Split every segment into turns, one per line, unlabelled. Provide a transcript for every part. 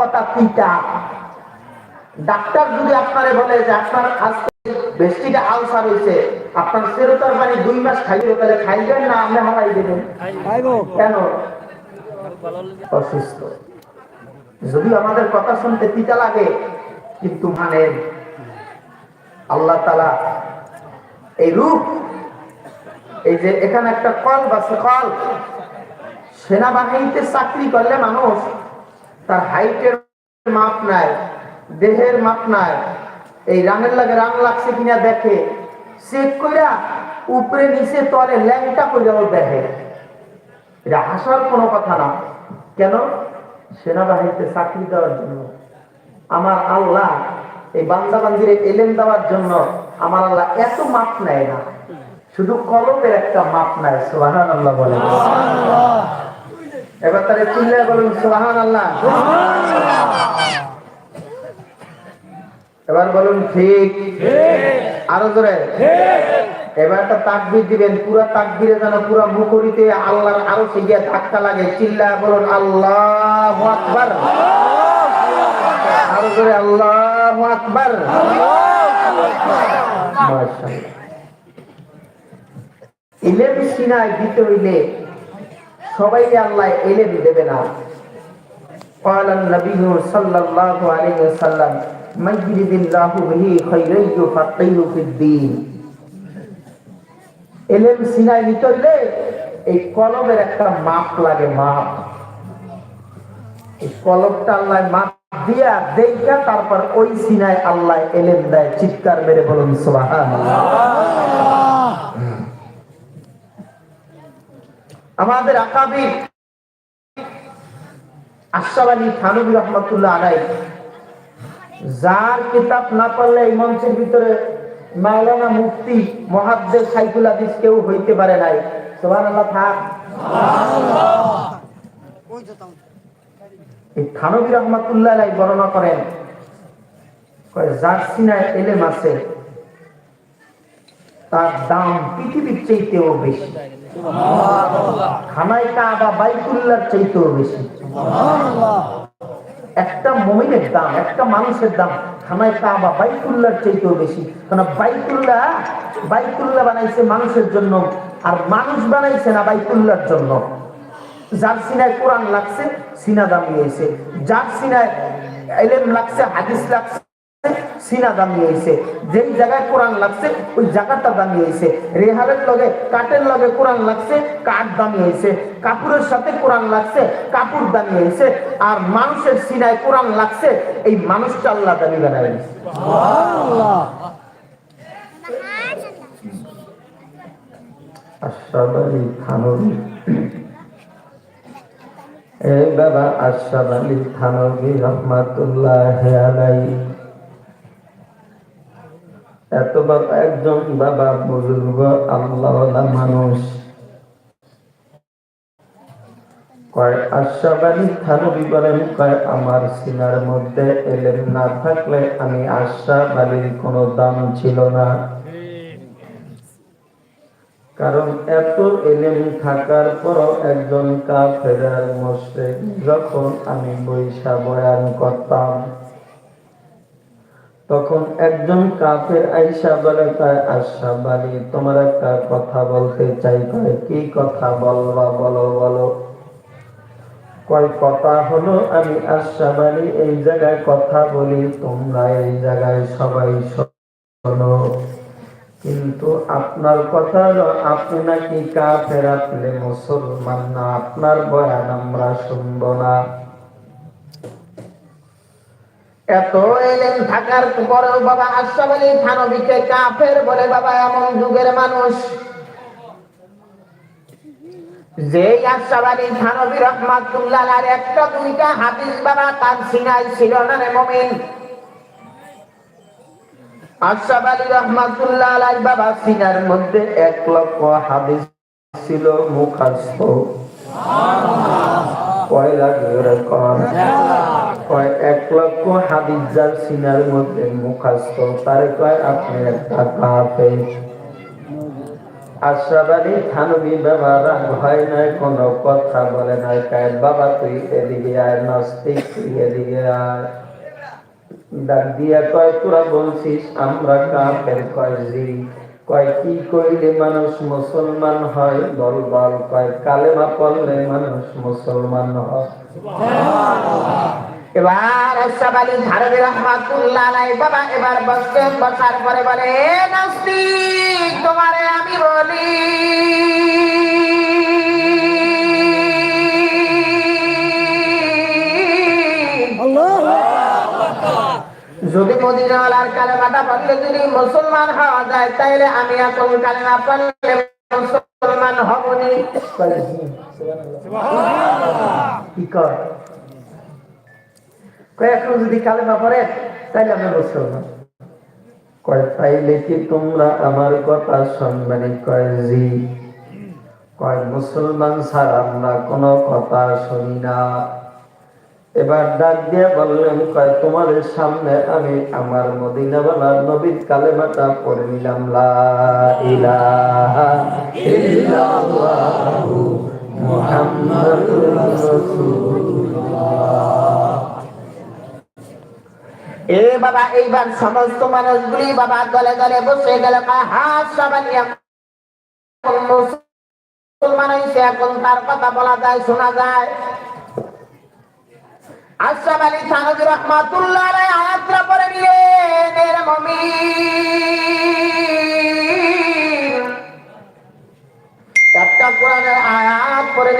কথা তিতা ডাক্তার যদি আপনারে বলে যে আপনার আজকে আলসার হয়েছে আপনার সেরোতার পানি দুই মাস খাইবে তাহলে খাইবেন না আপনি হারাই দেবেন? কেন? অসুস্থ। যদি আমাদের কথা শুনতে তিতা লাগে কিন্তু মানে আল্লাহ তালা এই রূপ এই যে এখানে একটা কল বাসে কল সেনাবাহিনীতে চাকরি করলে মানুষ তার হাইটের মাপ নাই, দেহের মাপ নাই, এই রানের লাগে রান লাগছে কিনা দেখে, চেক কইরা উপরে নিচে তলে ল্যাংটা কইরাও দেখে। এটা হাসার কোনো কথা না। কেন? সেনাবাহিনীতে চাকরি দেওয়ার জন্য। আমার আল্লাহ এই বান্দা বান্দিরে এলেন দেওয়ার জন্য আমার আল্লাহ এত মাপ নেয় না। শুধু কলমের একটা মাপ নেয় সোহান আল্লাহ বলে তারা চিল্লায় বলুন সোহান আল্লাহ এবার বলুন, ঠিক। আরও জোরে। এবার একটা তাকবির দিবেন, পুরা তাকবিরে যেন পুরা মুখরিতে আল্লাহর আরও সে গিয়ে ধাক্কা লাগে। চিল্লা বলুন, আল্লাহ আকবার। আরও জোরে, আল্লাহ আকবার। ইলেম সিনায় দিতে হইলে সবাইকে আল্লাহ এলেম দেবে না قال النبي صلى الله عليه وسلم من يريد الله به خيرا يفقهه في الدين এলেম সিনায় নিতে হইলে এই কলমের একটা মাপ লাগে মাপ এই কলমটা আল্লাহ মাপ দিয়া দেখা তারপর ওই সিনায় আল্লাহ এলেম দেয় চিৎকার মেরে বলুন সুবহানাল্লাহ আমাদের আকাবির আশরাফ আলী থানবী রহমতুল্লাহ আলাই যার কিতাব না পড়লে এই মঞ্চের ভিতরে মাওলানা মুফতি মহাদ্দের সাইকুল হাদিস কেউ হইতে পারে নাই। সুবহানাল্লাহ, থাক। এই থানবী রহমতুল্লাহ আলাই বর্ণনা করেন, কয় যার সিনায় এলেম আছে। তার দাম পৃথিবীর চাইতেও বেশি। খানায় কাবা বাইকুল্লার চাইতেও বেশি। একটা মমিনের দাম, একটা মানুষের দাম খানায় কাবা বাইকুল্লার চাইতেও বেশি। কারণ বাইকুল্লাহ বাইকুল্লাহ বানাইছে মানুষের জন্য আর মানুষ বানাইছে না বাইকুল্লার জন্য। যার সিনায় কোরআন লাগছে, সিনা দামি হয়েছে যার সিনায় এলেম লাগছে, হাদিস লাগছে সিনা দামি হয়েছে যেই জায়গায় কোরআন লাগছে, ওই জায়গাটা দামি হয়েছে রেহালের লগে, কাঠের লগে কোরআন লাগছে, কাঠ দামি হয়েছে কাপড়ের সাথে কোরআন লাগছে, কাপড় দামি হয়েছে আর মানুষের সিনায় কোরআন লাগছে, এই মানুষটা আল্লাহ দামি বানাবেন এই বাবা আশরাফ আলী থানবী রহমাতুল্লাহ আলাই এত বাবা একজন বাবা বুজুর্গ আল্লাহ মানুষ। কয় থানবী বলেন, কয়, আমার সিনার মধ্যে না থাকলে আমি আলীর কোনো দাম ছিল না। কারণ এত এলেম থাকার পরও একজন কাফেরার মুশরিক যখন আমি বৈশা বয়ান করতাম তখন একজন কাফের আইসা বলে, তাই আশা বালি, তোমার একটা কথা বলতে চাই। কয়, কি কথা বলবা বলো বলো। কয়, কথা হলো, আমি আশা বালি, এই জায়গায় কথা বলি, তোমরা এই জায়গায় সবাই শোনো। কিন্তু আপনার কথা হলো, আপনি নাকি কাফের, আপনি মুসলমান না, আপনার বয়ান আমরা শুনব না। এত এলেন থাকার পরেও বাবা আশরাফ আলী থানবীকে কাফের বলে বাবা এমন যুগের মানুষ। যে আশরাফ আলী থানবী রহমাতুল্লাহ আর একটা দুইটা হাদিস বাবা তার সিনাই ছিল না রে মমিন। আশরাফ আলী রহমাতুল্লাহ আলাই বাবা সিনার মধ্যে এক লক্ষ হাদিস ছিল মুখাস্ত কয় লাগে এরকম কয়, এক লক্ষ হাদিস যার সিনার মধ্যে মুখাস্ত, তারে কয়, আপনি একটা কাফে
আশরাফ আলী থানবী বাবা রাগ হয় নাই, কোনো কথা বলে নাই কায় বাবা তুই এদিকে আয়, নাস্তিক তুই এদিকে আয়। ডাক দিয়া কয়, তোরা বলছিস আমরা কাফের, কয় জি কয়, কি কইলে মানুষ মুসলমান হয়? বল বল, কয়, কালেমা পড়লে মানুষ মুসলমান হয়।
এবার আশরাফ আলী থানবী রহমাতুল্লাহ আলাইহি। বাবা, এবার বসছেন বসার পরে বলে, "এ নাস্তিক, তোমারে আমি বলি। যদি মদিনাওয়ালার কালেমাটা পড়লে যদি মুসলমান হওয়া যায়, তাইলে আমি এখন কালেমা পড়লে মুসলমান হবনি কি কয়? এখন যদি কালেমা পড়ে, তাইলে আমি মুসলমান।
কয় কি তোমরা আমার কথা কয়, জি। কয়, মুসলমান আমরা কোনো কথা শুনি না। এবার ডাক দিয়ে বললেন, কয়, তোমাদের সামনে আমি আমার মদিনা মদিনাওয়ালা নবীর কালেমাটা পড়ে নিলাম। লা ইলাহা রাসূলুল্লাহ।
এ বাবা, এইবার সমস্ত মানুষগুলি বাবা বসে গেল। মুসলমান হয়েছে এখন তার কথা বলা যায়, শোনা যায়। আশরাফ থানবী রহমাতুল্লাহ আয়াতটা পড়ে নিলেন এর আয়াত পড়ে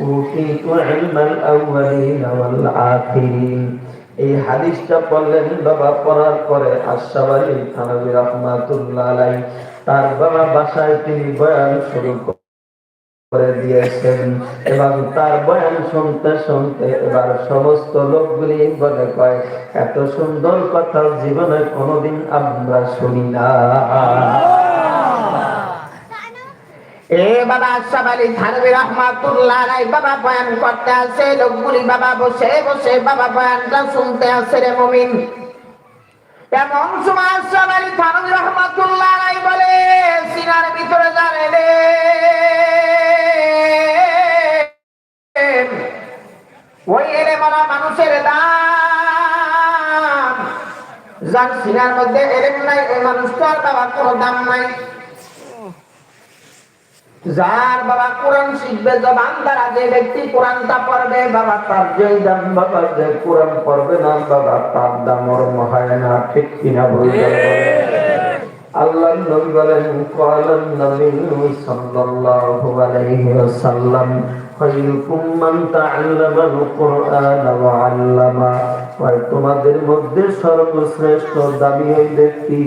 أوتيت علم الأولين والآخرين এই হাদিসটা পড়লেন বাবা পড়ার পরে আশরাফ আলী থানবী রহমাতুল্লাহ আলাই তার বাবা বাসায় তিনি বয়ান শুরু করে দিয়েছেন এবং তার বয়ান শুনতে শুনতে এবার সমস্ত লোকগুলি বলে কয় এত সুন্দর কথা জীবনে কোনোদিন আমরা শুনি না
এ বাবা আশরাফ আলী থানবী রহমাতুল্লাহ আলাইহি বাবা বয়ান করতে আছে লোকগুলি বাবা বসে বসে বাবা বয়ানটা শুনতে আছে রে মুমিন। এমন সময় আশরাফ আলী থানবী রহমাতুল্লাহ আলাইহি বলে, সিনার ভিতরে জানে রে ওই এলে মারা মানুষের দাম। যার সিনার মধ্যে এলেম নাই, ওই মানুষটার বাবা কোনো দাম নাই। যার বাবা কোরআন শিখবে, জবান দ্বারা যে ব্যক্তি কোরআনটা পড়বে, বাবা তার
জয় দাম বাবা যে কোরআন পড়বে না, বাবা তার দাম ওর হয় না, ঠিক কিনা বলতে আল্লাহ নবী বলেন নবী সাল্লাল্লাহু আলাইহি ওয়াসাল্লাম খায়রুকুম মান তাআল্লামাল কুরআন ওয়া আল্লামা। তোমাদের মধ্যে সর্বশ্রেষ্ঠ দাবি ওই ব্যক্তি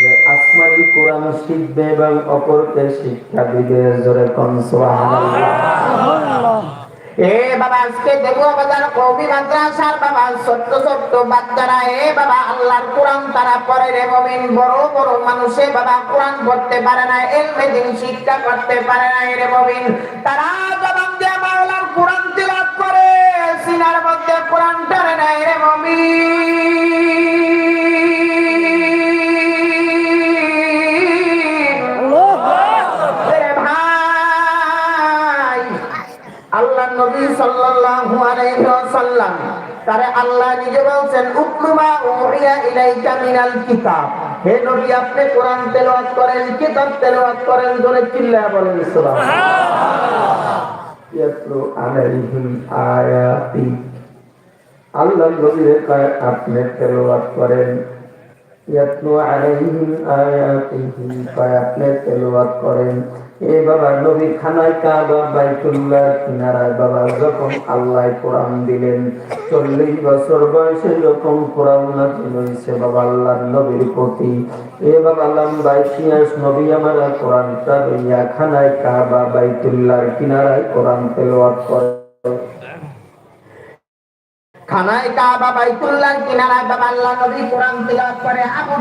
যে আসমানি কোরআন শিখবে এবং অপরকে শিক্ষা দিবে। জোরে কোন সুবহানাল্লাহ।
এ বাবা, আজকে দেখো বাজার কবি মাদ্রাসার বাবা, ছোট্ট ছোট্ট বাচ্চারা, এ বাবা, আল্লাহর কোরআন তারা পরে রে মমিন। বড় বড় মানুষে বাবা, কোরআন পড়তে পারে না, এলমে দিন শিক্ষা করতে পারে না রে মমিন। তারা জবান দিয়ে মাওলার কোরআন তিলাওয়াত করে, সিনার মধ্যে কোরআন টানে না রে মমিন। নবী সাল্লাল্লাহু আলাইহি ওয়াসাল্লাম, তারে আল্লাহ নিজে বলছেন উকলুমা উহিয়া ইলাইকা মিনাল কিতাব। হে নবী, আপনি কোরআন তেলাওয়াত করেন, কিতাব তেলাওয়াত করেন, জোরে চিল্লায়া বলেন, সুবহানাল্লাহ।
ইয়াতলু আলাইহিম আয়াতি। আল্লাহ কয় আপনি তেলাওয়াত করেন। ইয়াতলু আলাইহিম আয়াতিহি তেলাওয়াত করেন। এ বাবা নবী খানায় কাবা, বাইতুল্লাহ কিনারায় বাবা যখন আল্লাহ কোরআন দিলেন, চল্লিশ বছর বয়সে যখন কোরআন নাজিল হয়েছে বাবা আল্লাহ নবীর প্রতি, এ বাবা লম্বা ইতিহাস নবী আমার কোরআনটা লইয়া খানায় কাবা, বাইতুল্লাহর কিনারায় কোরআন তেলাওয়াত করে।
খানায় কাবা বাইতুল্লাহ কিনারায় বাবা আল্লাহ নবী কোরআন তিলাওয়াত করে আবু